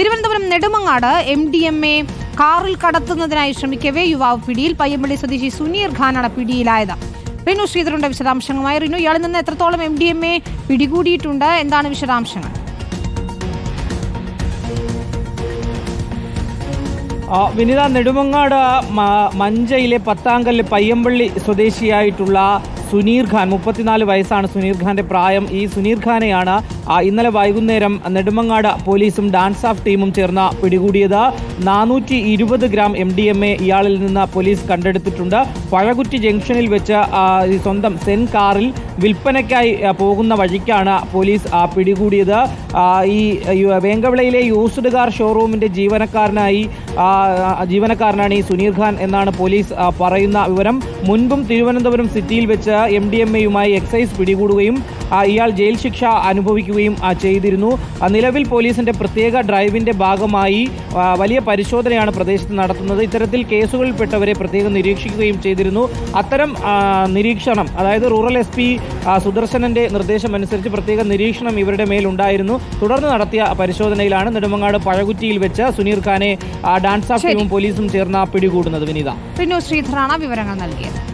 Thiruvananthapuram Nedumangad M D M A കാറിൽ കടത്തുന്നതിനായി ശ്രമിക്കവേ യുവാവ് പിടിയിൽ പയ്യമ്പള്ളി സ്വദേശി സുനീർ ഖാനാണ് പിടിയിലായത്. റിനു ശ്രീധരന്റെ വിശദാംശങ്ങളുമായി റിനു ഇയാളിൽ നിന്ന് എത്രത്തോളം എം ഡി എം എ പിടികൂടിയിട്ടുണ്ട്? എന്താണ് വിശദാംശങ്ങൾ? വിനിത നെടുമങ്ങാട് മഞ്ചയിലെ പത്താങ്കല്ല് പയ്യമ്പള്ളി സ്വദേശിയായിട്ടുള്ള സുനീർ ഖാൻ മുപ്പത്തിനാല് വയസ്സാണ് സുനീർ ഖാന്റെ പ്രായം. ഈ സുനീർ ഖാനെയാണ് ഇന്നലെ വൈകുന്നേരം നെടുമങ്ങാട് പോലീസും ഡാൻസ് ഓഫ് ടീമും ചേർന്ന് പിടികൂടിയത്. നാനൂറ്റി ഇരുപത് gram M D M A ഇയാളിൽ നിന്ന് പോലീസ് കണ്ടെടുത്തിട്ടുണ്ട്. പഴകുറ്റി ജംഗ്ഷനിൽ വെച്ച് സ്വന്തം സെൻ കാറിൽ വിൽപ്പനയ്ക്കായി പോകുന്ന വഴിക്കാണ് പോലീസ് പിടികൂടിയത്. ഈ വേങ്കവിളയിലെ യൂസ്ഡ് കാർ ഷോറൂമിന്റെ ജീവനക്കാരനായി ജീവനക്കാരനാണ് ഈ സുനീർ ഖാൻ എന്നാണ് പോലീസ് പറയുന്ന വിവരം. മുൻപും തിരുവനന്തപുരം സിറ്റിയിൽ വെച്ച് എം ഡി എം എയുമായി എക്സൈസ് പിടികൂടുകയും ഇയാൾ ജയിൽ ശിക്ഷ അനുഭവിക്കുകയും ചെയ്തിരുന്നു. നിലവിൽ പോലീസിന്റെ പ്രത്യേക ഡ്രൈവിന്റെ ഭാഗമായി വലിയ പരിശോധനയാണ് പ്രദേശത്ത് നടത്തുന്നത്. ഇത്തരത്തിൽ കേസുകളിൽപ്പെട്ടവരെ പ്രത്യേകം നിരീക്ഷിക്കുകയും ചെയ്തിരുന്നു. അത്തരം നിരീക്ഷണം അതായത് റൂറൽ എസ് പി സുദർശനന്റെ നിർദ്ദേശമനുസരിച്ച് പ്രത്യേക നിരീക്ഷണം ഇവരുടെ മേലുണ്ടായിരുന്നു. തുടർന്ന് നടത്തിയ പരിശോധനയിലാണ് നെടുമങ്ങാട് പഴകുറ്റിയിൽ വെച്ച് സുനീർ ഖാനെ ഡാൻസ് ഓഫ് ടീമും പോലീസും ചേർന്ന് പിടികൂടുന്നത്. വിനീത. ശ്രീധരാണ ശ്രീധറാണ് വിവരങ്ങൾ നൽകിയത്.